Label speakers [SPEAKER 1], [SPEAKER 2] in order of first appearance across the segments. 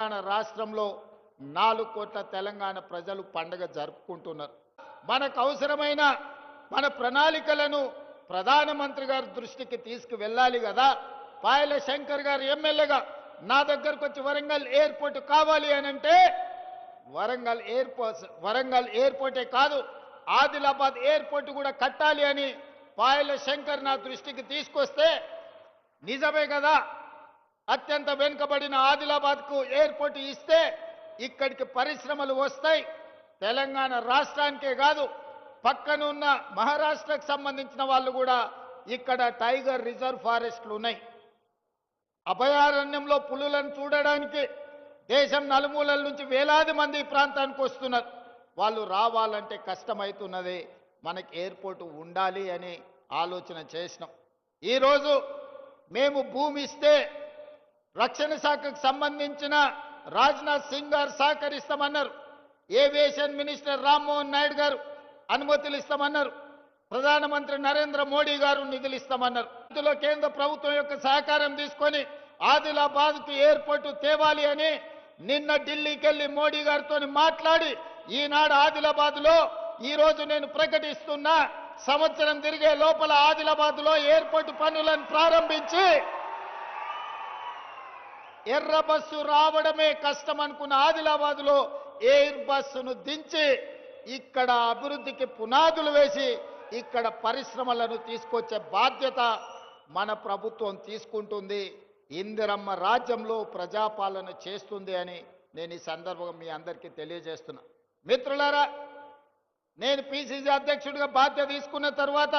[SPEAKER 1] తెలంగాణ రాష్ట్రంలో నాలుగు కోట్ల తెలంగాణ ప్రజలు పండగ జరుపుకుంటున్నారు. మనకు అవసరమైన మన ప్రణాళికలను ప్రధానమంత్రి గారి దృష్టికి తీసుకువెళ్ళాలి కదా. పాయల శంకర్ గారు ఎమ్మెల్యేగా నా దగ్గరకు వచ్చి వరంగల్ ఎయిర్పోర్ట్ కావాలి అని అంటే వరంగల్ ఎయిర్పోర్ట్ వరంగల్ ఎయిర్పోర్టే కాదు ఆదిలాబాద్ ఎయిర్పోర్ట్ కూడా కట్టాలి అని పాయల శంకర్ నా దృష్టికి తీసుకొస్తే నిజమే కదా. అత్యంత వెనుకబడిన ఆదిలాబాద్కు ఎయిర్పోర్ట్ ఇస్తే ఇక్కడికి పరిశ్రమలు వస్తాయి. తెలంగాణ రాష్ట్రానికే కాదు పక్కనున్న మహారాష్ట్రకు సంబంధించిన వాళ్ళు కూడా ఇక్కడ టైగర్ రిజర్వ్ ఫారెస్ట్లు ఉన్నాయి. అభయారణ్యంలో పులులను చూడడానికి దేశం నలుమూలల నుంచి వేలాది మంది ప్రాంతానికి వస్తున్నారు. వాళ్ళు రావాలంటే కష్టమవుతున్నది మనకి ఎయిర్పోర్ట్ ఉండాలి అని ఆలోచన చేసినాం. ఈరోజు మేము భూమి ఇస్తే రక్షణ శాఖకు సంబంధించిన రాజ్నాథ్ సింగ్ గారు సహకరిస్తామన్నారు. ఏవియేషన్ మినిస్టర్ రామ్మోహన్ నాయుడు గారు అనుమతులు ఇస్తామన్నారు. ప్రధానమంత్రి నరేంద్ర మోడీ గారు నిధులు ఇస్తామన్నారు. ఇందులో కేంద్ర ప్రభుత్వం యొక్క సహకారం తీసుకొని ఆదిలాబాద్కు ఎయిర్పోర్టు తేవాలి అని నిన్న ఢిల్లీకి వెళ్ళి మోడీ గారితో మాట్లాడి ఈనాడు ఆదిలాబాద్లో ఈ రోజు నేను ప్రకటిస్తున్న సంవత్సరం తిరిగే లోపల ఆదిలాబాద్లో ఎయిర్పోర్టు పనులను ప్రారంభించి ఎర్ర బస్సు రావడమే కష్టం అనుకున్న ఆదిలాబాద్లో ఎయిర్ బస్సును దించి ఇక్కడ అభివృద్ధికి పునాదులు వేసి ఇక్కడ పరిశ్రమలను తీసుకొచ్చే బాధ్యత మన ప్రభుత్వం తీసుకుంటుంది. ఇందిరమ్మ రాజ్యంలో ప్రజాపాలన చేస్తుంది అని నేను ఈ సందర్భంగా మీ అందరికీ తెలియజేస్తున్నా. మిత్రులారా నేను పిసిసి అధ్యక్షుడిగా బాధ్యత తీసుకున్న తర్వాత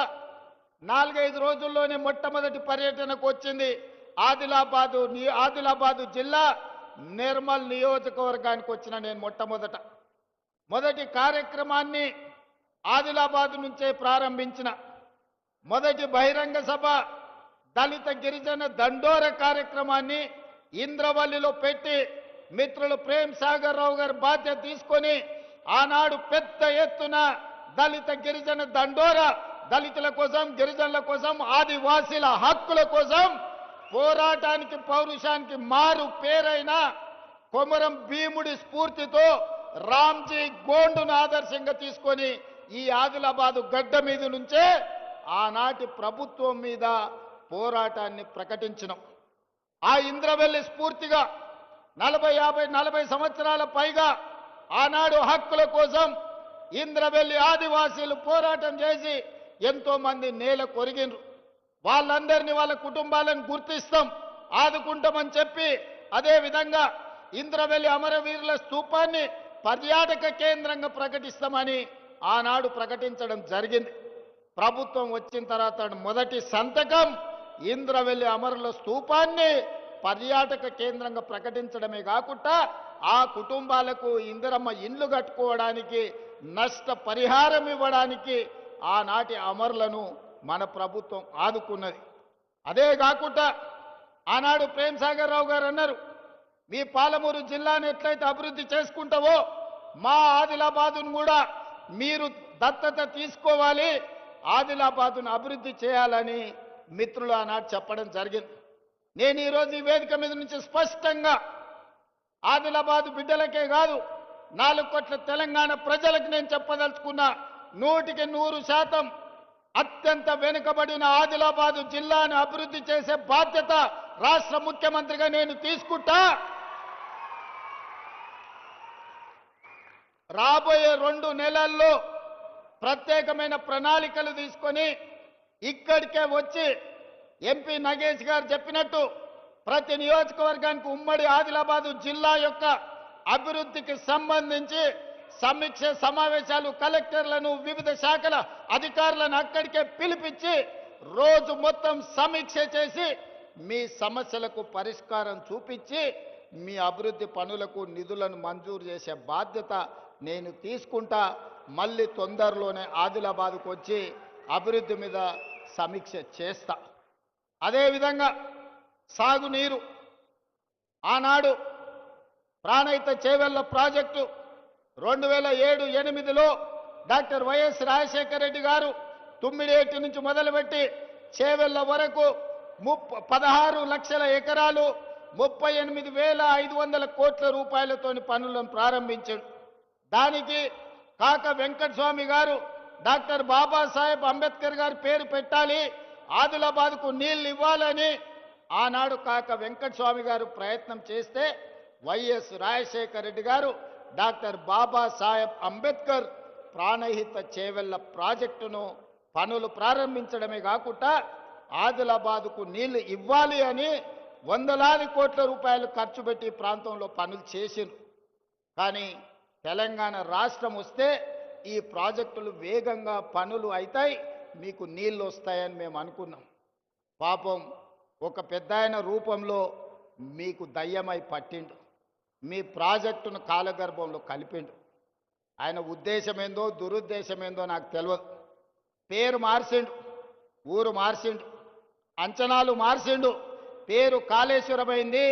[SPEAKER 1] నాలుగైదు రోజుల్లోనే మొట్టమొదటి పర్యటనకు వచ్చింది ఆదిలాబాదు ని- ఆదిలాబాదు జిల్లా నిర్మల్ నియోజకవర్గానికి వచ్చిన నేను మొట్టమొదట. మొదటి కార్యక్రమాన్ని ఆదిలాబాద్ నుంచే ప్రారంభించిన. మొదటి బహిరంగ సభ దళిత గిరిజన దండోర కార్యక్రమాన్ని ఇంద్రవల్లిలో పెట్టి మిత్రులు ప్రేమ్ సాగర్ రావు గారు బాధ్యత తీసుకొని ఆనాడు పెద్ద ఎత్తున దళిత గిరిజన దండోర దళితుల కోసం గిరిజనుల కోసం ఆదివాసీల హక్కుల కోసం పోరాటానికి పౌరుషానికి మారు పేరైన కొమరం భీముడి స్ఫూర్తితో రామ్జీ గోండును ఆదర్శంగా తీసుకొని ఈ ఆదిలాబాదు గడ్డ మీద నుంచే ఆనాటి ప్రభుత్వం మీద పోరాటాన్ని ప్రకటించినాం. ఆ ఇంద్రవెల్లి స్ఫూర్తిగా నలభై యాభై నలభై సంవత్సరాల పైగా ఆనాడు హక్కుల కోసం ఇంద్రవెల్లి ఆదివాసీలు పోరాటం చేసి ఎంతో మంది నేల కొరిగినరు వాళ్ళందరినీ వాళ్ళ కుటుంబాలను గుర్తిస్తాం ఆదుకుంటామని చెప్పి అదేవిధంగా ఇంద్రవెల్లి అమరవీరుల స్థూపాన్ని పర్యాటక కేంద్రంగా ప్రకటిస్తామని ఆనాడు ప్రకటించడం జరిగింది. ప్రభుత్వం వచ్చిన తర్వాత మొదటి సంతకం ఇంద్రవెల్లి అమరుల స్థూపాన్ని పర్యాటక కేంద్రంగా ప్రకటించడమే కాకుండా ఆ కుటుంబాలకు ఇందిరమ్మ ఇండ్లు కట్టుకోవడానికి నష్ట పరిహారం ఇవ్వడానికి ఆనాటి అమరులను మన ప్రభుత్వం ఆదుకున్నది. అదే కాకుండా ఆనాడు ప్రేమ్ సాగర్ రావు గారు అన్నారు మీ పాలమూరు జిల్లాను ఎట్లయితే అభివృద్ధి చేసుకుంటావో మా ఆదిలాబాదును కూడా మీరు దత్తత తీసుకోవాలి ఆదిలాబాదును అభివృద్ధి చేయాలని మిత్రులు ఆనాడు చెప్పడం జరిగింది. నేను ఈరోజు ఈ వేదిక మీద నుంచి స్పష్టంగా ఆదిలాబాద్ బిడ్డలకే కాదు నాలుగు కోట్ల తెలంగాణ ప్రజలకు నేను చెప్పదలుచుకున్నా నూటికి నూరు శాతం అత్యంత వెనుకబడిన ఆదిలాబాదు జిల్లాను అభివృద్ధి చేసే బాధ్యత రాష్ట్ర ముఖ్యమంత్రిగా నేను తీసుకుంటా. రాబోయే రెండు నెలల్లో ప్రత్యేకమైన ప్రణాళికలు తీసుకొని ఇక్కడికే వచ్చి ఎంపీ నగేష్ గారు చెప్పినట్టు ప్రతి నియోజకవర్గానికి ఉమ్మడి ఆదిలాబాదు జిల్లా యొక్క అభివృద్ధికి సంబంధించి సమీక్ష సమావేశాలు కలెక్టర్లను వివిధ శాఖల అధికారులను అక్కడికే పిలిపించి రోజు మొత్తం సమీక్ష చేసి మీ సమస్యలకు పరిష్కారం చూపించి మీ అభివృద్ధి పనులకు నిధులను మంజూరు చేసే బాధ్యత నేను తీసుకుంటా. మళ్ళీ తొందరలోనే ఆదిలాబాద్కు వచ్చి అభివృద్ధి మీద సమీక్ష చేస్తా. అదేవిధంగా సాగునీరు. ఆనాడు ప్రాణహిత చేవెళ్ళ ప్రాజెక్టు రెండు వేల ఏడు ఎనిమిదిలో డాక్టర్ వైఎస్ రాజశేఖర రెడ్డి గారు తుమ్మిడేటి నుంచి మొదలుపెట్టి చేవెళ్ళ వరకు ముప్ప పదహారు లక్షల ఎకరాలు ముప్పై ఎనిమిది వేల ఐదు వందల కోట్ల రూపాయలతోని పనులను ప్రారంభించాడు. దానికి కాక వెంకటస్వామి గారు డాక్టర్ బాబాసాహెబ్ అంబేద్కర్ గారి పేరు పెట్టాలి ఆదిలాబాద్కు నీళ్ళు ఇవ్వాలని ఆనాడు కాక వెంకటస్వామి గారు ప్రయత్నం చేస్తే వైఎస్ రాజశేఖర రెడ్డి గారు డాక్టర్ బాబాసాహెబ్ అంబేద్కర్ ప్రాణహిత చేవెళ్ళ ప్రాజెక్టును పనులు ప్రారంభించడమే కాకుండా ఆదిలాబాద్కు నీళ్ళు ఇవ్వాలి అని వందలాది కోట్ల రూపాయలు ఖర్చు పెట్టి ప్రాంతంలో పనులు చేసిండ్రు. కానీ తెలంగాణ రాష్ట్రం వస్తే ఈ ప్రాజెక్టులు వేగంగా పనులు అవుతాయి మీకు నీళ్ళు వస్తాయని మేము అనుకున్నాం. పాపం ఒక పెద్ద రూపంలో మీకు దయ్యమై పట్టిండు. మీ ప్రాజెక్టును కాలగర్భంలో కలిపిండు. ఆయన ఉద్దేశం ఏందో దురుద్దేశం ఏందో నాకు తెలియదు పేరు మార్చిండు ఊరు మార్చిండు అంచనాలు మార్చిండు పేరు కాళేశ్వరమైంది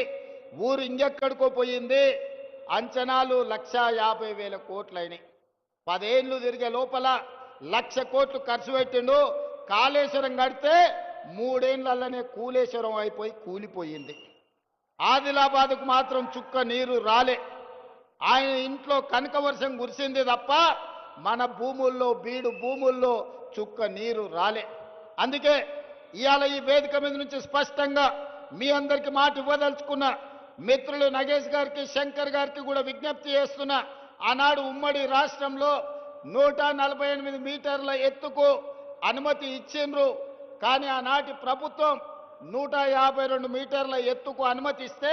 [SPEAKER 1] ఊరు ఇంకెక్కడికో పోయింది. అంచనాలు లక్ష యాభై వేల కోట్లయినాయి పదేళ్ళు తిరిగే లోపల లక్ష కోట్లు ఖర్చు పెట్టిండు. కాళేశ్వరం కడితే మూడేళ్ళలోనే కూలేశ్వరం అయిపోయి కూలిపోయింది. ఆదిలాబాద్కు మాత్రం చుక్క నీరు రాలే. ఆయన ఇంట్లో కనక వర్షం కురిసింది తప్ప మన భూముల్లో బీడు భూముల్లో చుక్క నీరు రాలే. అందుకే ఇవాళ ఈ వేదిక మీద నుంచి స్పష్టంగా మీ అందరికి మాట ఇవ్వదలుచుకున్నా మిత్రులు నగేష్ గారికి శంకర్ గారికి కూడా విజ్ఞప్తి చేస్తున్నా ఆనాడు ఉమ్మడి రాష్ట్రంలో నూట నలభై ఎనిమిది మీటర్ల ఎత్తుకు అనుమతి ఇచ్చిండ్రు. కానీ ఆనాటి ప్రభుత్వం నూట యాభై రెండు మీటర్ల ఎత్తుకు అనుమతిస్తే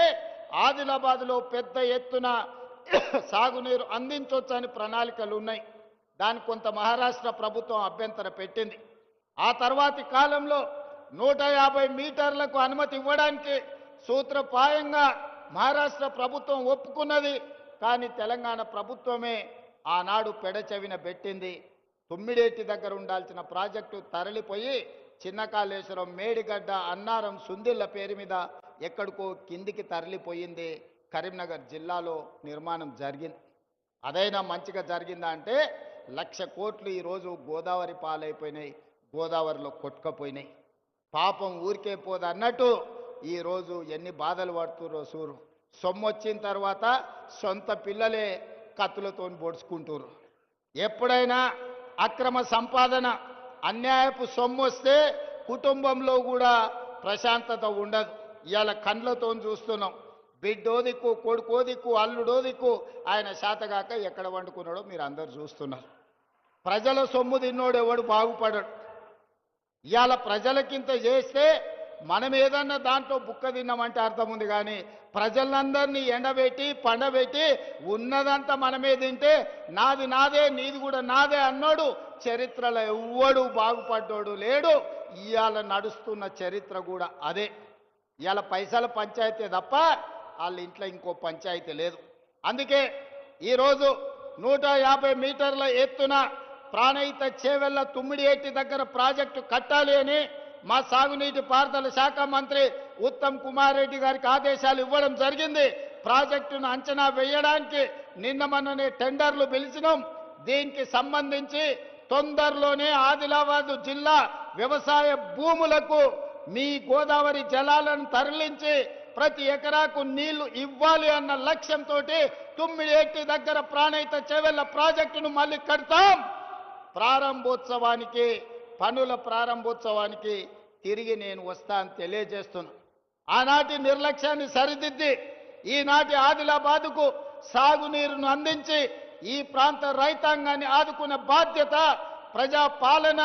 [SPEAKER 1] ఆదిలాబాద్లో పెద్ద ఎత్తున సాగునీరు అందించవచ్చని ప్రణాళికలు ఉన్నాయి దాని కొంత మహారాష్ట్ర ప్రభుత్వం అభ్యంతర పెట్టింది. ఆ తర్వాతి కాలంలో నూట యాభై మీటర్లకు అనుమతి ఇవ్వడానికి సూత్రపాయంగా మహారాష్ట్ర ప్రభుత్వం ఒప్పుకున్నది కానీ తెలంగాణ ప్రభుత్వమే ఆనాడు పెడచెవిన పెట్టింది. తుమ్మిడేటి దగ్గర ఉండాల్సిన ప్రాజెక్టు తరలిపోయి చిన్న కాళేశ్వరం మేడిగడ్డ అన్నారం సుందిళ్ళ పేరు మీద ఎక్కడికో కిందికి తరలిపోయింది కరీంనగర్ జిల్లాలో నిర్మాణం జరిగింది. అదైనా మంచిగా జరిగిందా అంటే లక్ష కోట్లు ఈరోజు గోదావరి పాలైపోయినాయి గోదావరిలో కొట్టుకపోయినాయి. పాపం ఊరికే పోదు అన్నట్టు ఈరోజు ఎన్ని బాధలు పడుతుర్రో సూరు. సొమ్ము వచ్చిన తర్వాత సొంత పిల్లలే కత్తులతో పొడుచుకుంటారు ఎప్పుడైనా అక్రమ సంపాదన అన్యాయపు సొమ్ము వస్తే కుటుంబంలో కూడా ప్రశాంతత ఉండదు. ఇవాళ కండ్లతో చూస్తున్నాం. బిడ్డో దిక్కు కొడుకో దిక్కు అల్లుడో దిక్కు ఆయన శాతగాక ఎక్కడ వండుకున్నాడో మీరు అందరు చూస్తున్నారు. ప్రజల సొమ్ము తిన్నోడు ఎవడు బాగుపడడు. ఇవాళ ప్రజలకింత చేస్తే మనం ఏదన్నా దాంట్లో బుక్క తిన్నామంటే అర్థం ఉంది కానీ ప్రజలందరినీ ఎండబెట్టి పండబెట్టి ఉన్నదంతా మనమే తింటే నాది నాదే నీది కూడా నాదే అన్నాడు. చరిత్రలో ఎవ్వడు బాగుపడ్డోడు లేడు. ఇవాళ నడుస్తున్న చరిత్ర కూడా అదే. ఇవాళ పైసల పంచాయతీ తప్ప వాళ్ళ ఇంట్లో ఇంకో పంచాయతీ లేదు. అందుకే ఈరోజు నూట యాభై మీటర్ల ఎత్తున ప్రాణహిత చేవెళ్ళ తుమ్మిడి ఎట్టి దగ్గర ప్రాజెక్టు కట్టాలి అని మా సాగునీటి పారుదల శాఖ మంత్రి ఉత్తమ్ కుమార్ రెడ్డి గారికి ఆదేశాలు ఇవ్వడం జరిగింది. ప్రాజెక్టును అంచనా వేయడానికి నిన్న మొన్ననే టెండర్లు పిలిచినాం. దీనికి సంబంధించి తొందరలోనే ఆదిలాబాద్ జిల్లా వ్యవసాయ భూములకు మీ గోదావరి జలాలను తరలించి ప్రతి ఎకరాకు నీళ్ళు ఇవ్వాలి అన్న లక్ష్యంతో తుమ్మిడి దగ్గర ప్రాణయిత చెవెళ్ళ ప్రాజెక్టును మళ్ళీ కడతాం. ప్రారంభోత్సవానికి పనుల ప్రారంభోత్సవానికి తిరిగి నేను వస్తా అని తెలియజేస్తున్నా. ఆనాటి నిర్లక్ష్యాన్ని సరిదిద్ది ఈనాటి ఆదిలాబాదుకు సాగునీరును అందించి ఈ ప్రాంత రైతాంగాన్ని ఆదుకునే బాధ్యత ప్రజా పాలన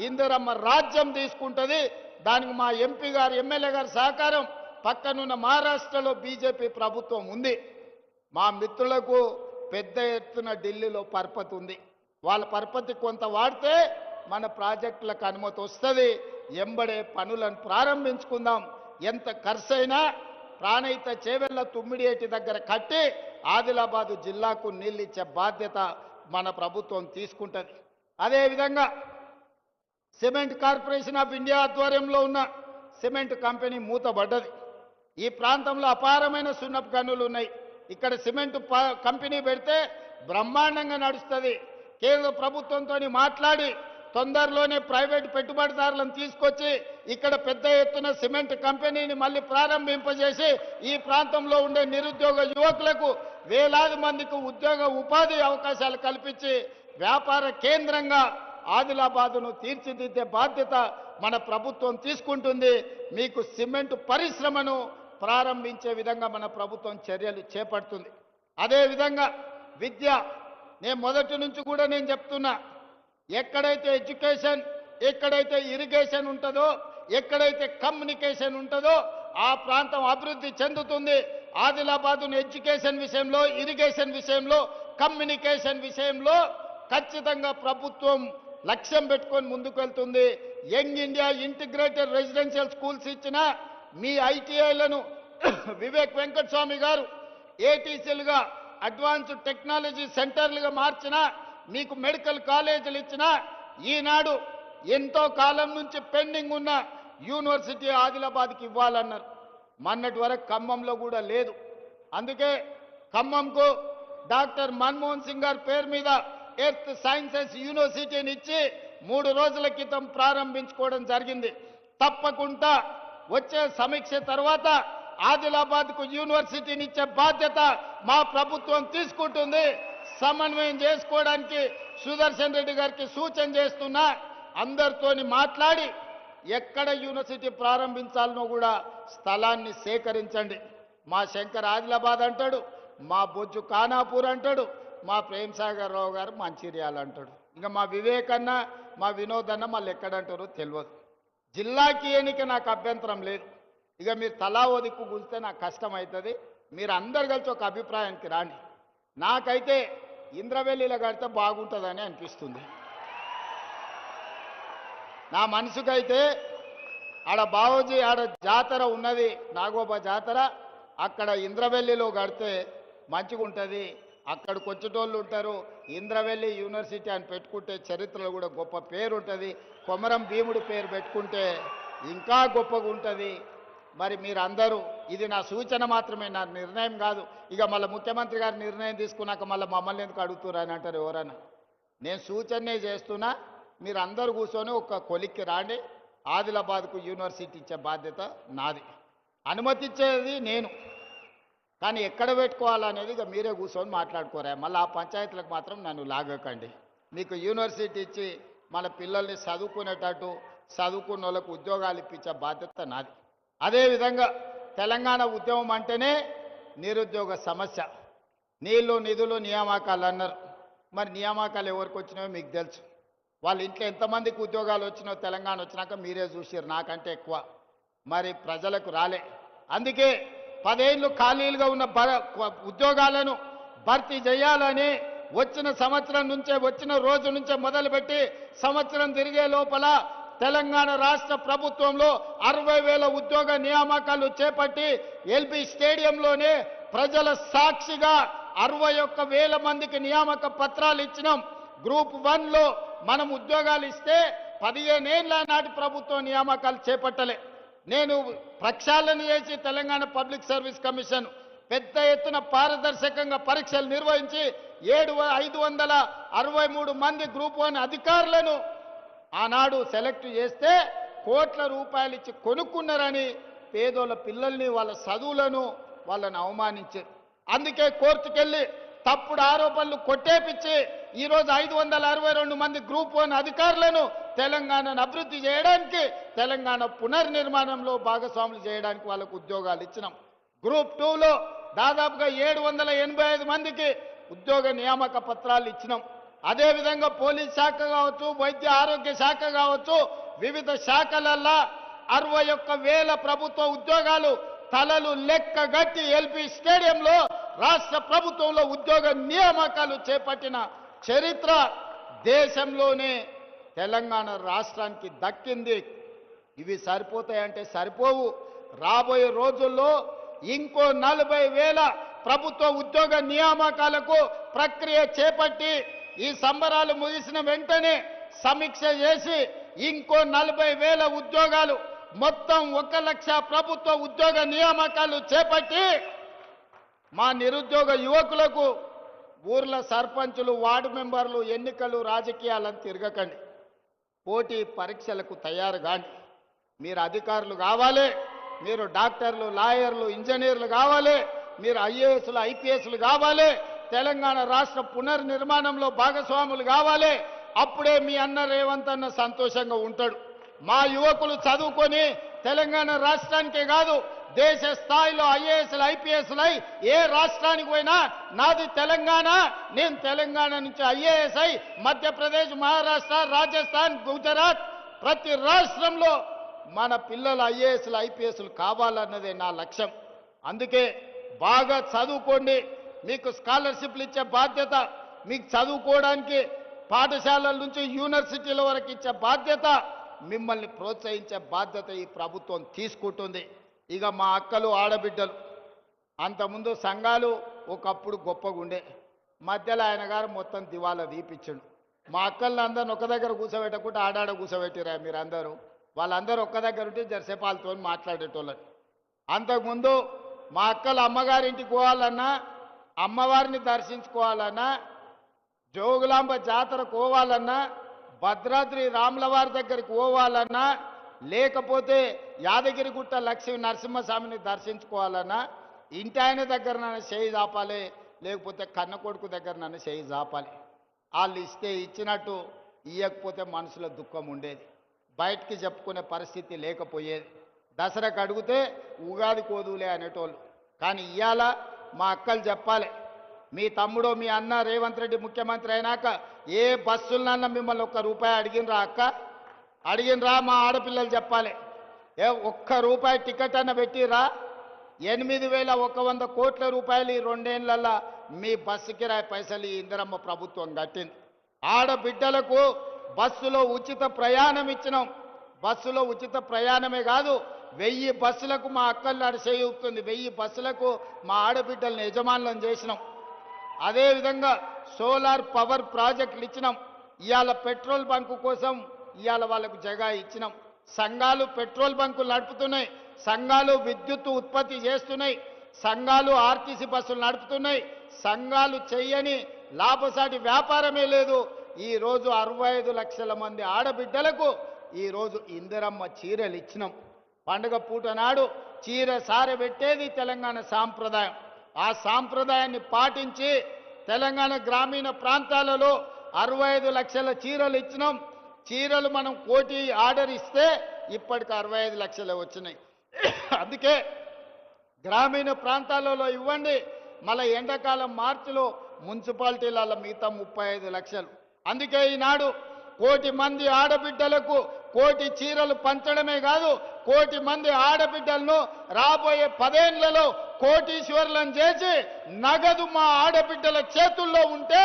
[SPEAKER 1] ఇందిరమ్మ రాజ్యం తీసుకుంటుంది. దానికి మా ఎంపీ గారు ఎమ్మెల్యే గారి సహకారం పక్కనున్న మహారాష్ట్రలో బీజేపీ ప్రభుత్వం ఉంది. మా మిత్రులకు పెద్ద ఎత్తున ఢిల్లీలో పరపతి ఉంది. వాళ్ళ పరపతి కొంత వాడితే మన ప్రాజెక్టులకు అనుమతి వస్తుంది. ఎంబడే పనులను ప్రారంభించుకుందాం. ఎంత ఖర్చైనా ప్రాణయిత చేవెళ్ళ తుమ్మిడియేటి దగ్గర కట్టి ఆదిలాబాదు జిల్లాకు నీళ్ళు ఇచ్చే బాధ్యత మన ప్రభుత్వం తీసుకుంటుంది. అదేవిధంగా సిమెంట్ కార్పొరేషన్ ఆఫ్ ఇండియా ఆధ్వర్యంలో ఉన్న సిమెంట్ కంపెనీ మూతబడ్డది. ఈ ప్రాంతంలో అపారమైన సున్నపు గనులు ఉన్నాయి. ఇక్కడ సిమెంట్ ప- కంపెనీ పెడితే బ్రహ్మాండంగా నడుస్తుంది. కేంద్ర ప్రభుత్వంతో మాట్లాడి తొందరలోనే ప్రైవేట్ పెట్టుబడిదారులను తీసుకొచ్చి ఇక్కడ పెద్ద ఎత్తున సిమెంట్ కంపెనీని మళ్ళీ ప్రారంభింపజేసి ఈ ప్రాంతంలో ఉండే నిరుద్యోగ యువకులకు వేలాది మందికి ఉద్యోగ ఉపాధి అవకాశాలు కల్పించి వ్యాపార కేంద్రంగా ఆదిలాబాదును తీర్చిదిద్దే బాధ్యత మన ప్రభుత్వం తీసుకుంటుంది. మీకు సిమెంట్ పరిశ్రమను ప్రారంభించే విధంగా మన ప్రభుత్వం చర్యలు చేపడుతుంది. అదేవిధంగా విద్య నేను మొదటి నుంచి కూడా నేను చెప్తున్నా. ఎక్కడైతే ఎడ్యుకేషన్ ఎక్కడైతే ఇరిగేషన్ ఉంటుందో ఎక్కడైతే కమ్యూనికేషన్ ఉంటుందో ఆ ప్రాంతం అభివృద్ధి చెందుతుంది. ఆదిలాబాదును ఎడ్యుకేషన్ విషయంలో ఇరిగేషన్ విషయంలో కమ్యూనికేషన్ విషయంలో ఖచ్చితంగా ప్రభుత్వం లక్ష్యం పెట్టుకొని ముందుకు వెళ్తుంది young India integrated residential schools ఇచ్చిన మీ ఐటీఐలను వివేక్ వెంకటస్వామి గారు ఏటీసీలుగా అడ్వాన్స్డ్ టెక్నాలజీ సెంటర్లుగా మార్చిన మీకు మెడికల్ కాలేజీలు ఇచ్చిన ఈనాడు ఎంతో కాలం నుంచి పెండింగ్ ఉన్న యూనివర్సిటీ ఆదిలాబాద్కి ఇవ్వాలన్నారు. మొన్నటి వరకు ఖమ్మంలో కూడా లేదు. అందుకే ఖమ్మంకు డాక్టర్ మన్మోహన్ సింగ్ గారి పేరు మీద ఎర్త్ సైన్సెస్ యూనివర్సిటీని ఇచ్చి మూడు రోజుల క్రితం ప్రారంభించుకోవడం జరిగింది. తప్పకుండా వచ్చే సమీక్ష తర్వాత ఆదిలాబాద్కు యూనివర్సిటీని ఇచ్చే బాధ్యత మా ప్రభుత్వం తీసుకుంటుంది. సమన్వయం చేసుకోవడానికి సుదర్శన్ రెడ్డి గారికి సూచన చేస్తున్నా అందరితోని మాట్లాడి ఎక్కడ యూనివర్సిటీ ప్రారంభించాలనో కూడా స్థలాన్ని సేకరించండి. మా శంకర్ ఆదిలాబాద్ అంటాడు మా బొజ్జు ఖానాపూర్ అంటాడు మా ప్రేమ్ సాగర్ రావు గారు మంచిర్యాల అంటాడు. ఇంకా మా వివేక్ అన్న మా వినోద్ అన్న మళ్ళీ ఎక్కడంటారో తెలియదు. జిల్లాకి ఎన్నిక నాకు అభ్యంతరం లేదు. ఇక మీరు తలా ఒదిక్కు దిక్కు నాకు కష్టం అవుతుంది. మీరు అందరు కలిసి ఒక అభిప్రాయానికి రాండి. నాకైతే ఇంద్రవెల్లిలో కడితే బాగుంటుందని అనిపిస్తుంది. నా మనసుకైతే ఆడ బావోజీ ఆడ జాతర ఉన్నది నాగోబా జాతర అక్కడ ఇంద్రవెల్లిలో కడితే మంచిగా ఉంటుంది అక్కడికి వచ్చేటోళ్ళు ఉంటారు ఇంద్రవెల్లి యూనివర్సిటీ అని పెట్టుకుంటే చరిత్రలో కూడా గొప్ప పేరు ఉంటుంది కొమరం భీముడి పేరు పెట్టుకుంటే ఇంకా గొప్పగా ఉంటుంది మరి మీరందరూ ఇది నా సూచన మాత్రమే నా నిర్ణయం కాదు. ఇక మళ్ళీ ముఖ్యమంత్రి గారు నిర్ణయం తీసుకున్నాక మళ్ళీ మమ్మల్ని ఎందుకు అడుగుతున్నారు అని అంటారు ఎవరైనా నేను సూచనే చేస్తున్నా మీరు అందరూ కూర్చొని ఒక కొలిక్కి రాండి. ఆదిలాబాద్కు యూనివర్సిటీ ఇచ్చే బాధ్యత నాది. అనుమతిచ్చేది నేను. కానీ ఎక్కడ పెట్టుకోవాలనేది ఇక మీరే కూర్చొని మాట్లాడుకోరా. మళ్ళీ ఆ పంచాయతీలకు మాత్రం నన్ను లాగకండి. మీకు యూనివర్సిటీ ఇచ్చి మన పిల్లల్ని చదువుకునేటట్టు చదువుకున్న వాళ్ళకు ఉద్యోగాలు ఇప్పించే బాధ్యత నాది. అదేవిధంగా తెలంగాణ ఉద్యమం అంటేనే నిరుద్యోగ సమస్య. నీళ్ళు నిధులు నియామకాలు అన్నారు. మరి నియామకాలు ఎవరికి వచ్చినాయో మీకు తెలుసు. వాళ్ళ ఇంట్లో ఎంతమందికి ఉద్యోగాలు వచ్చినాయో తెలంగాణ వచ్చినాక మీరే చూసారు నాకంటే ఎక్కువ. మరి ప్రజలకు రాలే. అందుకే పదేళ్ళు ఖాళీలుగా ఉన్న ఉద్యోగాలను భర్తీ చేయాలని వచ్చిన సంవత్సరం నుంచే వచ్చిన రోజు నుంచే మొదలుపెట్టి సంవత్సరం తిరిగే లోపల తెలంగాణ రాష్ట్ర ప్రభుత్వంలో అరవై వేల ఉద్యోగ నియామకాలు చేపట్టి ఎల్బి స్టేడియంలోనే ప్రజల సాక్షిగా అరవై ఒక్క వేల మందికి నియామక పత్రాలు ఇచ్చినాం. గ్రూప్ వన్లో మనం ఉద్యోగాలు ఇస్తే పదిహేనేళ్ళ నాటి ప్రభుత్వం నియామకాలు చేపట్టలే. నేను ప్రక్షాళన చేసి తెలంగాణ పబ్లిక్ సర్వీస్ కమిషన్ పెద్ద ఎత్తున పారదర్శకంగా పరీక్షలు నిర్వహించి ఏడు ఐదు వందల అరవై మూడు మంది గ్రూప్ వన్ అధికారులను ఆనాడు సెలెక్ట్ చేస్తే కోట్ల రూపాయలు ఇచ్చి కొనుక్కున్నారని పేదోళ్ళ పిల్లల్ని వాళ్ళ చదువులను వాళ్ళని అవమానించారు. అందుకే కోర్టుకెళ్ళి తప్పుడు ఆరోపణలు కొట్టేపిచ్చి ఈరోజు ఐదు వందల అరవై రెండు మంది గ్రూప్ వన్ అధికారులను తెలంగాణను అభివృద్ధి చేయడానికి తెలంగాణ పునర్నిర్మాణంలో భాగస్వాములు చేయడానికి వాళ్ళకు ఉద్యోగాలు ఇచ్చినాం. గ్రూప్ టూలో దాదాపుగా ఏడు వందల ఎనభై ఐదు మందికి ఉద్యోగ నియామక పత్రాలు ఇచ్చినాం. అదేవిధంగా పోలీస్ శాఖ కావచ్చు వైద్య ఆరోగ్య శాఖ కావచ్చు వివిధ శాఖలల్లా అరవై ఒక్క వేల ప్రభుత్వ ఉద్యోగాలు తలలు లెక్కగట్టి ఎల్పి స్టేడియంలో రాష్ట్ర ప్రభుత్వంలో ఉద్యోగ నియామకాలు చేపట్టిన చరిత్ర దేశంలోనే తెలంగాణ రాష్ట్రానికి దక్కింది. ఇవి సరిపోతాయంటే సరిపోవు. రాబోయే రోజుల్లో ఇంకో నలభై వేల ప్రభుత్వ ఉద్యోగ నియామకాలకు ప్రక్రియ చేపట్టి ఈ సంబరాలు ముగిసిన వెంటనే సమీక్ష చేసి ఇంకో నలభై వేల ఉద్యోగాలు మొత్తం ఒక లక్ష ప్రభుత్వ ఉద్యోగ నియామకాలు చేపట్టి మా నిరుద్యోగ యువకులకు ఊర్ల సర్పంచులు వార్డు మెంబర్లు ఎన్నికలు రాజకీయాలను తిరగకండి. పోటీ పరీక్షలకు తయారు కాండి. మీరు అధికారులు కావాలి మీరు డాక్టర్లు లాయర్లు ఇంజనీర్లు కావాలి మీరు ఐఏఎస్లు ఐపీఎస్లు కావాలి తెలంగాణ రాష్ట్ర పునర్నిర్మాణంలో భాగస్వాములు కావాలి. అప్పుడే మీ అన్న రేవంత్ అన్న సంతోషంగా ఉంటాడు. మా యువకులు చదువుకొని తెలంగాణ రాష్ట్రానికే కాదు దేశ స్థాయిలో ఐఏఎస్లు ఐపీఎస్లై ఏ రాష్ట్రానికి పోయినా నాది తెలంగాణ నేను తెలంగాణ నుంచి ఐఏఎస్ అయి మధ్యప్రదేశ్ మహారాష్ట్ర రాజస్థాన్ గుజరాత్ ప్రతి రాష్ట్రంలో మన పిల్లలు ఐఏఎస్లు ఐపీఎస్లు కావాలన్నదే నా లక్ష్యం. అందుకే బాగా చదువుకోండి. మీకు స్కాలర్షిప్లు ఇచ్చే బాధ్యత మీకు చదువుకోవడానికి పాఠశాలల నుంచి యూనివర్సిటీల వరకు ఇచ్చే బాధ్యత మిమ్మల్ని ప్రోత్సహించే బాధ్యత ఈ ప్రభుత్వం తీసుకుంటుంది. ఇక మా అక్కలు ఆడబిడ్డలు అంతకుముందు సంఘాలు ఒకప్పుడు గొప్పగా ఉండే మధ్యలో ఆయన గారు మొత్తం దివాలా తీపిచ్చిండు మా అక్కల్ని అందరిని ఒక దగ్గర కూర్చోబెట్టకుండా ఆడాడ కూర్చోబెట్టిరా మీరు అందరూ వాళ్ళందరూ ఒక్క దగ్గర ఉంటే జరసేపు మాట్లాడేటోళ్ళని. అంతకుముందు మా అక్కలు అమ్మగారింటికి పోవాలన్నా అమ్మవారిని దర్శించుకోవాలన్నా జోగులాంబ జాతర పోవాలన్నా భద్రాద్రి రాములవారి దగ్గరికి పోవాలన్నా లేకపోతే యాదగిరిగుట్ట లక్ష్మీ నరసింహస్వామిని దర్శించుకోవాలన్నా ఇంటి ఆయన దగ్గర నన్ను చేయి చాపాలి లేకపోతే కన్న కొడుకు దగ్గర నన్ను చేయి చాపాలి. వాళ్ళు ఇస్తే ఇచ్చినట్టు ఇవ్వకపోతే మనసులో దుఃఖం ఉండేది. బయటికి చెప్పుకునే పరిస్థితి లేకపోయేది. దసరాకు అడిగితే ఉగాది కోదులే అనేటోళ్ళు. కానీ ఇవాళ మా అక్కలు చెప్పాలి. మీ తమ్ముడు మీ అన్న రేవంత్ రెడ్డి ముఖ్యమంత్రి అయినాక ఏ బస్సులనన్నా మిమ్మల్ని ఒక్క రూపాయి అడిగినరా అక్క? అడిగినరా? మా ఆడపిల్లలు చెప్పాలి. ఏ ఒక్క రూపాయి టికెట్ అన్న పెట్టిరా? ఎనిమిది వేల ఒక వంద కోట్ల రూపాయలు ఈ రెండేళ్ళలో మీ బస్సు కిరాయి పైసలు ఈ ఇందిరమ్మ ప్రభుత్వం కట్టింది. ఆడబిడ్డలకు బస్సులో ఉచిత ప్రయాణం ఇచ్చినాం. బస్సులో ఉచిత ప్రయాణమే కాదు వెయ్యి బస్సులకు మా అక్కలు అడిసేయుతుంది వెయ్యి బస్సులకు మా ఆడబిడ్డలను యజమానులను చేసినాం. అదేవిధంగా సోలార్ పవర్ ప్రాజెక్టులు ఇచ్చినాం. ఇవాళ పెట్రోల్ బంకు కోసం ఇవాళ వాళ్ళకు జగా ఇచ్చినాం. సంఘాలు పెట్రోల్ బంకులు నడుపుతున్నాయి. సంఘాలు విద్యుత్ ఉత్పత్తి చేస్తున్నాయి. సంఘాలు ఆర్టీసీ బస్సులు నడుపుతున్నాయి. సంఘాలు చెయ్యని లాభసాటి వ్యాపారమే లేదు. ఈరోజు అరవై ఐదు లక్షల మంది ఆడబిడ్డలకు ఈరోజు ఇందిరమ్మ చీరలు ఇచ్చినాం. పండుగ పూట నాడు చీర సారబెట్టేది తెలంగాణ సాంప్రదాయం. ఆ సాంప్రదాయాన్ని పాటించి తెలంగాణ గ్రామీణ ప్రాంతాలలో అరవై ఐదు లక్షల చీరలు ఇచ్చినాం. చీరలు మనం కోటి ఆర్డర్ ఇస్తే ఇప్పటికి అరవై ఐదు లక్షలే వచ్చినాయి. అందుకే గ్రామీణ ప్రాంతాలలో ఇవ్వండి. మళ్ళీ ఎండాకాలం మార్చిలో మున్సిపాలిటీలలో మిగతా ముప్పై ఐదు లక్షలు. అందుకే ఈనాడు కోటి మంది ఆడబిడ్డలకు కోటి చీరలు పంచడమే కాదు కోటి మంది ఆడబిడ్డలను రాబోయే పదేళ్ళలో కోటీశ్వరులను చేసి నగదు మా ఆడబిడ్డల చేతుల్లో ఉంటే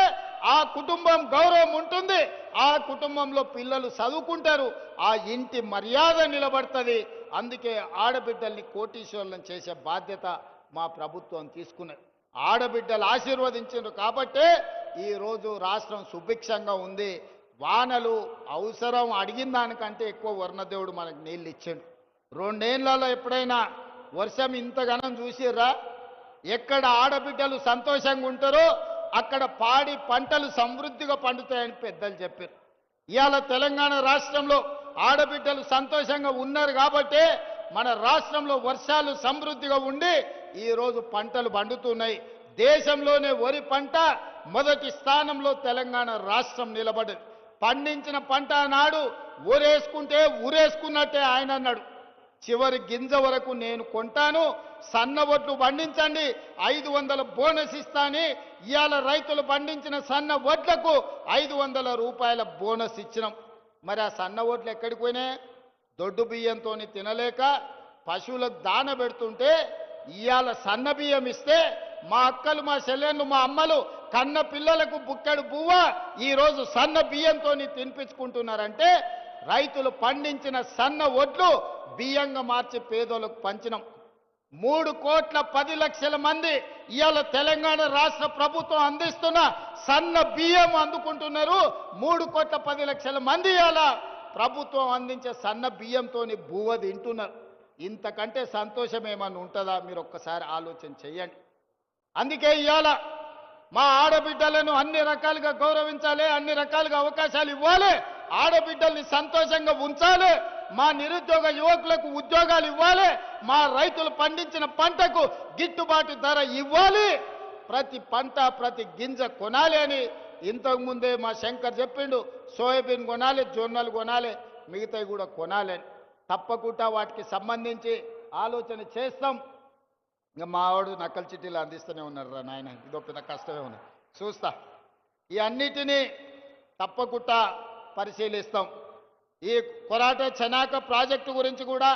[SPEAKER 1] ఆ కుటుంబం గౌరవం ఉంటుంది. ఆ కుటుంబంలో పిల్లలు చదువుకుంటారు. ఆ ఇంటి మర్యాద నిలబడుతుంది. అందుకే ఆడబిడ్డల్ని కోటీశ్వరులను చేసే బాధ్యత మా ప్రభుత్వం తీసుకున్నది. ఆడబిడ్డలు ఆశీర్వదించారు కాబట్టే ఈరోజు రాష్ట్రం సుభిక్షంగా ఉంది. వానలు అవసరం అడిగిన దానికంటే ఎక్కువ వర్ణదేవుడు మనకు నీళ్ళు ఇచ్చాడు. రెండేళ్ళలో ఎప్పుడైనా వర్షం ఇంతగానం చూసిర్రా? ఎక్కడ ఆడబిడ్డలు సంతోషంగా ఉంటారో అక్కడ పాడి పంటలు సమృద్ధిగా పండుతాయని పెద్దలు చెప్పారు ఇవాళ తెలంగాణ రాష్ట్రంలో ఆడబిడ్డలు సంతోషంగా ఉన్నారు కాబట్టే మన రాష్ట్రంలో వర్షాలు సమృద్ధిగా ఉండి ఈరోజు పంటలు పండుతున్నాయి. దేశంలోనే వరి పంట మొదటి స్థానంలో తెలంగాణ రాష్ట్రం నిలబడింది. పండించిన పంట నాడు ఊరేసుకుంటే ఊరేసుకున్నట్టే ఆయన అన్నాడు. చివరి గింజ వరకు నేను కొంటాను సన్న వడ్లు పండించండి ఐదు వందల బోనస్ ఇస్తాని ఇవాళ రైతులు పండించిన సన్న వడ్లకు ఐదు వందల రూపాయల బోనస్ ఇచ్చినాం. మరి ఆ సన్న వడ్లు ఎక్కడికి పోయినాయి? దొడ్డు బియ్యంతో తినలేక పశువులకు దాన పెడుతుంటే ఇవాళ సన్న బియ్యం ఇస్తే మా అక్కలు మా చెల్లెళ్ళు మా అమ్మలు కన్న పిల్లలకు బుక్కెడు బువ్వ ఈరోజు సన్న బియ్యంతో తినిపించుకుంటున్నారంటే రైతులు పండించిన సన్న ఒడ్లు బియ్యంగా మార్చి పేదోలకు పంచినాం. మూడు కోట్ల పది లక్షల మంది ఇవాళ తెలంగాణ రాష్ట్ర ప్రభుత్వం అందిస్తున్న సన్న బియ్యం అందుకుంటున్నారు. మూడు కోట్ల పది లక్షల మంది ఇవాళ ప్రభుత్వం అందించే సన్న బియ్యంతోని బువ్వ తింటున్నారు. ఇంతకంటే సంతోషం ఏమన్నా ఉంటుందా? మీరు ఒక్కసారి ఆలోచన చేయండి. అందుకే ఇవాళ మా ఆడబిడ్డలను అన్ని రకాలుగా గౌరవించాలి అన్ని రకాలుగా అవకాశాలు ఇవ్వాలి. ఆడబిడ్డల్ని సంతోషంగా ఉంచాలి. మా నిరుద్యోగ యువకులకు ఉద్యోగాలు ఇవ్వాలి. మా రైతులు పండించిన పంటకు గిట్టుబాటు ధర ఇవ్వాలి. ప్రతి పంట ప్రతి గింజ కొనాలి అని ఇంతకుముందే మా శంకర్ చెప్పిండు. సోయాబీన్ కొనాలి జొన్నలు కొనాలి మిగతావి కూడా కొనాలి. అని తప్పకుండా వాటికి సంబంధించి ఆలోచన చేస్తాం. ఇంకా మావాడు నక్కల చిట్టీలు అందిస్తూనే ఉన్నారు రా నాయన. ఇదో పెద్ద కష్టమే ఉన్నది చూస్తా. ఈ అన్నిటినీ తప్పకుండా పరిశీలిస్తాం. ఈ కొరాట చనాక ప్రాజెక్టు గురించి కూడా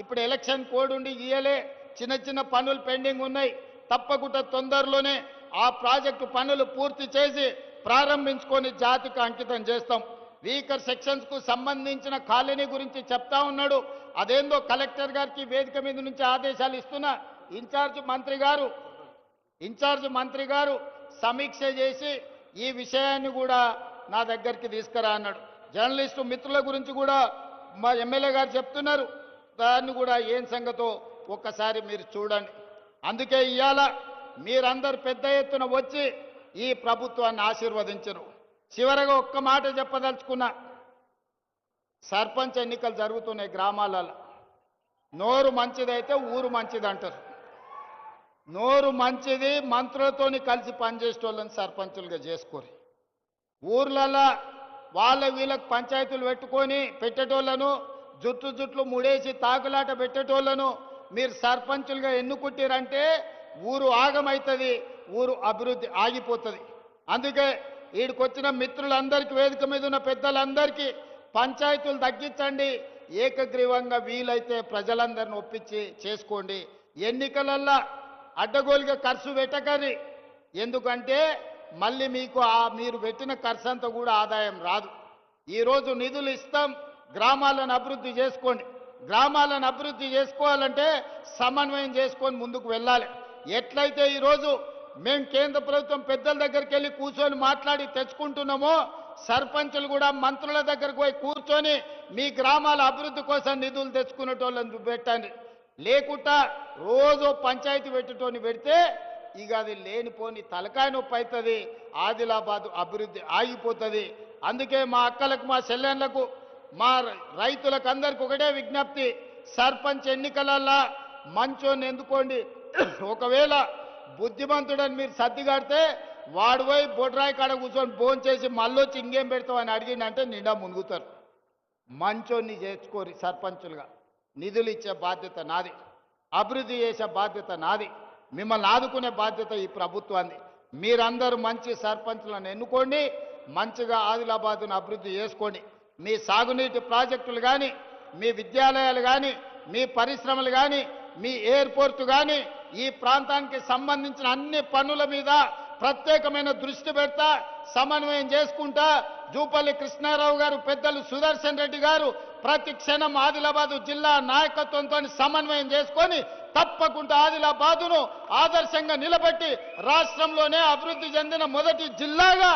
[SPEAKER 1] ఇప్పుడు ఎలక్షన్ కోడ్ ఉండి ఇయ్యలే. చిన్న చిన్న పనులు పెండింగ్ ఉన్నాయి. తప్పకుండా తొందరలోనే ఆ ప్రాజెక్టు పనులు పూర్తి చేసి ప్రారంభించుకొని జాతికి అంకితం చేస్తాం. వీకర్ సెక్షన్స్కు సంబంధించిన కాలనీ గురించి చెప్తా ఉన్నాడు. అదేందో కలెక్టర్ గారికి వేదిక మీద నుంచి ఆదేశాలు ఇస్తున్నా. ఇన్ఛార్జ్ మంత్రి గారు ఇన్ఛార్జ్ మంత్రి గారు సమీక్ష చేసి ఈ విషయాన్ని కూడా నా దగ్గరికి తీసుకురా అన్నాడు. జర్నలిస్టు మిత్రుల గురించి కూడా మా ఎమ్మెల్యే గారు చెప్తున్నారు. దాన్ని కూడా ఏం సంగతో ఒక్కసారి మీరు చూడండి. అందుకే ఇవాళ మీరందరు పెద్ద ఎత్తున వచ్చి ఈ ప్రభుత్వాన్ని ఆశీర్వదించరు. చివరగా ఒక్క మాట చెప్పదలుచుకున్నా. సర్పంచ్ ఎన్నికలు జరుగుతున్నాయి గ్రామాలలో. నోరు మంచిదైతే ఊరు మంచిది అంటారు నోరు మంచిది మంత్రులతోని కలిసి పనిచేసేటోళ్ళని సర్పంచులుగా చేసుకోరు. ఊర్లలో వాళ్ళ వీళ్ళకి పంచాయతీలు పెట్టుకొని పెట్టేటోళ్ళను జుట్టు జుట్లు ముడేసి తాకులాట పెట్టేటోళ్ళను మీరు సర్పంచులుగా ఎన్నుకుంటారంటే ఊరు ఆగమవుతుంది ఊరు అభివృద్ధి ఆగిపోతుంది. అందుకే వీడికొచ్చిన మిత్రులందరికీ వేదిక మీద ఉన్న పెద్దలందరికీ పంచాయతీలు తగ్గించండి ఏకగ్రీవంగా వీలైతే ప్రజలందరిని ఒప్పించి చేసుకోండి. ఎన్నికలల్లో అడ్డగోలుగా ఖర్చు పెట్టకరి ఎందుకంటే మళ్ళీ మీకు ఆ మీరు పెట్టిన ఖర్చు అంతా కూడా ఆదాయం రాదు. ఈరోజు నిధులు ఇస్తాం గ్రామాలను అభివృద్ధి చేసుకోండి. గ్రామాలను అభివృద్ధి చేసుకోవాలంటే సమన్వయం చేసుకొని ముందుకు వెళ్ళాలి. ఎట్లయితే ఈరోజు మేము కేంద్ర ప్రభుత్వం పెద్దల దగ్గరికి వెళ్ళి కూర్చొని మాట్లాడి తెచ్చుకుంటున్నామో సర్పంచులు కూడా మంత్రుల దగ్గరకు పోయి కూర్చొని మీ గ్రామాల అభివృద్ధి కోసం నిధులు తెచ్చుకునేటోళ్ళని పెట్టండి. లేకుండా రోజు పంచాయతీ పెట్టేటోని పెడితే ఇక అది లేనిపోని తలకాయ నొప్పి అవుతుంది ఆదిలాబాద్ అభివృద్ధి ఆగిపోతుంది. అందుకే మా అక్కలకు మా చెల్లెళ్ళకు మా రైతులకు అందరికి ఒకటే విజ్ఞప్తి సర్పంచ్ ఎన్నికలల్లా మంచోని ఎందుకోండి? ఒకవేళ బుద్ధిమంతుడని మీరు సర్దిగాడితే వాడు పోయి బొడ్రాయి కాడ కూర్చొని భోజనం చేసి మళ్ళొచ్చి ఇంకేం పెడతావు అని అడిగిందంటే నిండా మునుగుతారు. మంచోని చేర్చుకోరి సర్పంచులుగా. నిధులు ఇచ్చే బాధ్యత నాది అభివృద్ధి చేసే బాధ్యత నాది మిమ్మల్ని ఆదుకునే బాధ్యత ఈ ప్రభుత్వాన్ని మీరందరూ మంచి సర్పంచులను ఎన్నుకోండి మంచిగా ఆదిలాబాద్ను అభివృద్ధి చేసుకోండి. మీ సాగునీటి ప్రాజెక్టులు కానీ మీ విద్యాలయాలు కానీ మీ పరిశ్రమలు కానీ మీ ఎయిర్పోర్ట్ కానీ ఈ ప్రాంతానికి సంబంధించిన అన్ని పనుల మీద ప్రత్యేకమైన దృష్టి పెడతా సమన్వయం చేసుకుంటా జూపల్లి కృష్ణారావు గారు పెద్దలు సుదర్శన్ రెడ్డి గారు ప్రతి క్షణం ఆదిలాబాదు జిల్లా నాయకత్వంతో సమన్వయం చేసుకొని తప్పకుండా ఆదిలాబాదును ఆదర్శంగా నిలబెట్టి రాష్ట్రంలోనే అభివృద్ధి చెందిన మొదటి జిల్లాగా